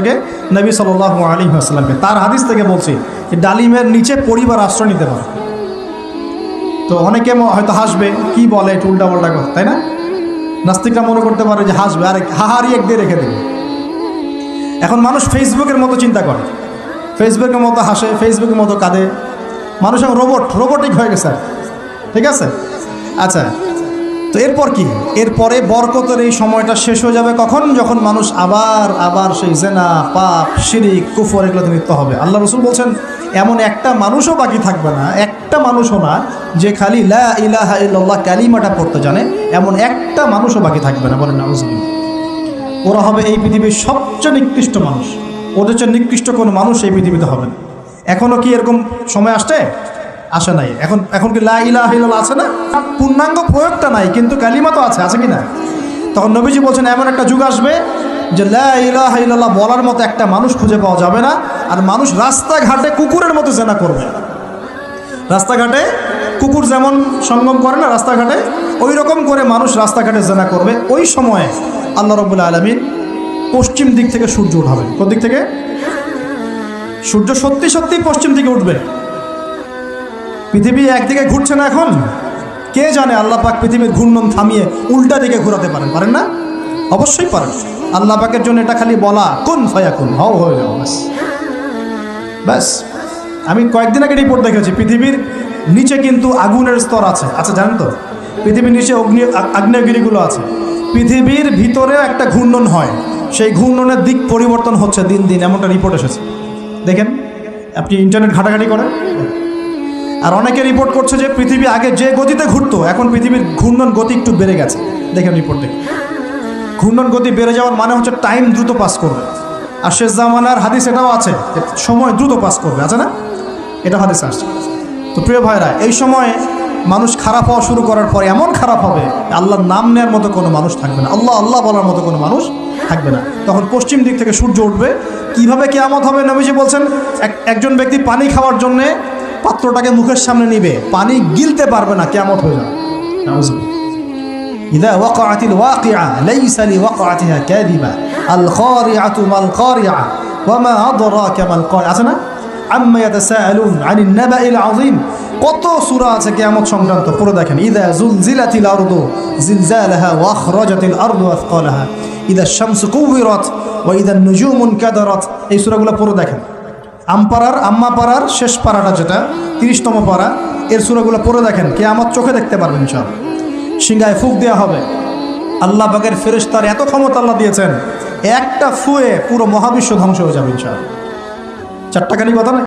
থেকে নবী সাল আলী আসসালামকে তার হাদিস থেকে বলছি যে ডালিমের নিচে পরিবার আশ্রয় নিতে পারে। তো অনেকে হয়তো হাসবে, কি বলে একটু উল্টা পাল্টা কথা, তাই না? নাস্তিকরা মনে করতে পারে যে হাসবে, আর হাহারি এক দিয়ে রেখে দেবে। এখন মানুষ ফেসবুকের মতো চিন্তা করে। ফেসবুকের মতো হাসে, ফেসবুকের মতো কাঁদে। মানুষ রোবট, রোবটিক হয়ে গেছে ঠিক আছে? আচ্ছা তো এরপর কি? এরপরে বরকতের এই সময়টা শেষ হয়ে যাবে কখন? যখন মানুষ আবার আবার সেই জেনা, পাপ, শিরিক, কুফর এগুলোতে লিপ্ত হবে। আল্লাহ রসুল বলছেন, এমন একটা মানুষও বাকি থাকবে না, একটা মানুষও না যে খালি লা ইলাহা কালিমাটা পড়তে জানে, এমন একটা মানুষও বাকি থাকবে না। বলেন নাউজুবিল্লাহ ওরা হবে এই পৃথিবীর সবচেয়ে নিকৃষ্ট মানুষ। ওদের চেয়ে নিকৃষ্ট কোনো মানুষ এই পৃথিবীতে হবে না। এখনও কি এরকম সময় আসছে? আসে নাই। এখন এখন কি লা ইলাহা ইল্লাল্লাহ আছে না? পূর্ণাঙ্গ প্রয়োগটা নাই, কিন্তু কালিমা তো আছে আছে কি না? তখন নবীজি বলছেন, এমন একটা যুগ আসবে যে লা ইলাহা ইল্লাল্লাহ বলার মতো একটা মানুষ খুঁজে পাওয়া যাবে না, আর মানুষ রাস্তাঘাটে কুকুরের মতো জেনা করবে। রাস্তাঘাটে কুকুর যেমন সঙ্গম করে না, রাস্তাঘাটে ওই রকম করে মানুষ রাস্তাঘাটে জেনা করবে। ওই সময়ে আল্লাহ রবুল্লা আলমিন পশ্চিম দিক থেকে সূর্য উঠাবে কোন দিক থেকে? সূর্য সত্যি সত্যি পশ্চিম দিকে উঠবে। পৃথিবী একদিকে ঘুরছে না এখন? কে জানে আল্লাহ পাক পৃথিবীর ঘূর্ণন থামিয়ে উল্টা দিকে ঘোরাতে পারেন পারেন না? অবশ্যই পারেন। আল্লাহ পাকের জন্য এটা খালি বলা, কোন ফয়া কোন হও হয়ে যাও ব্যাস ব্যাস আমি কয়েকদিন আগে রিপোর্ট দেখেছি, পৃথিবীর নিচে কিন্তু আগুনের স্তর আছে। আচ্ছা জানেন তো? পৃথিবীর নিচে অগ্নি, আগ্নেয়গিরিগুলো আছে। পৃথিবীর ভিতরে একটা ঘূর্ণন হয়। সেই ঘূর্ণনের দিক পরিবর্তন হচ্ছে দিন দিন, এমনটা রিপোর্ট এসেছে। দেখেন, আপনি ইন্টারনেট ঘাটাঘাটি করেন? আর অনেকে রিপোর্ট করছে যে পৃথিবী আগে যে গতিতে ঘুরতো, এখন পৃথিবীর ঘূর্ণন গতি একটু বেড়ে গেছে। দেখেন রিপোর্ট দেখে ঘূর্ণন গতি বেড়ে যাওয়ার মানে হচ্ছে টাইম দ্রুত পাস করবে। আর শেষ জামানার হাদিস এটাও আছে সময় দ্রুত পাস করবে, আছে না? এটা হাদিস আসছে। তো প্রিয় ভাইরা, এই সময় মানুষ খারাপ হওয়া শুরু করার পরে এমন খারাপ হবে, আল্লাহর নাম নেওয়ার মতো কোনো মানুষ থাকবে না। আল্লাহ আল্লাহ বলার মতো কোনো মানুষ থাকবে না। তখন পশ্চিম দিক থেকে সূর্য উঠবে। কীভাবে কেয়ামত হবে নবীজি বলছেন, এক, একজন ব্যক্তি পানি খাওয়ার জন্যে পাত্রটাকে মুখের সামনে নিবে পানি গিলতে পারবে না কেয়ামত হয়ে যাবে নাউজুবিল্লাহ। إذا وقعت الواقعة ليس لوقعتها كاذبة القارعة ما القارعة وما أدراك ما القارعة আছে না عما يتساءلون عن النبأ العظيم কত সূরা আছে কিয়ামত সংক্রান্ত পুরো দেখেন ইদা জুলজিলাতিল আরদু জিলজালাহা ওয়া আখরাজাতিল আরদু আথকালাহা ইদা শামসু কুবিরাত ওয়া ইদা নুজুমু কাদারাত এই সূরাগুলো পুরো দেখেন আমপাড়ার আম্মা পাড়ার শেষ পাড়াটা যেটা, তিরিশতম পাড়া, এর সুরাগুলো পরে দেখেন কে আমার চোখে দেখতে পারবেন সব সিংহায় ফুক দেওয়া হবে। আল্লাহ বাগের ফেরেশতার এত ক্ষমতা আল্লাহ দিয়েছেন, একটা ফুয়ে পুরো মহাবিশ্ব ধ্বংস হয়ে যাবেন সব চারটাখানি কথা না?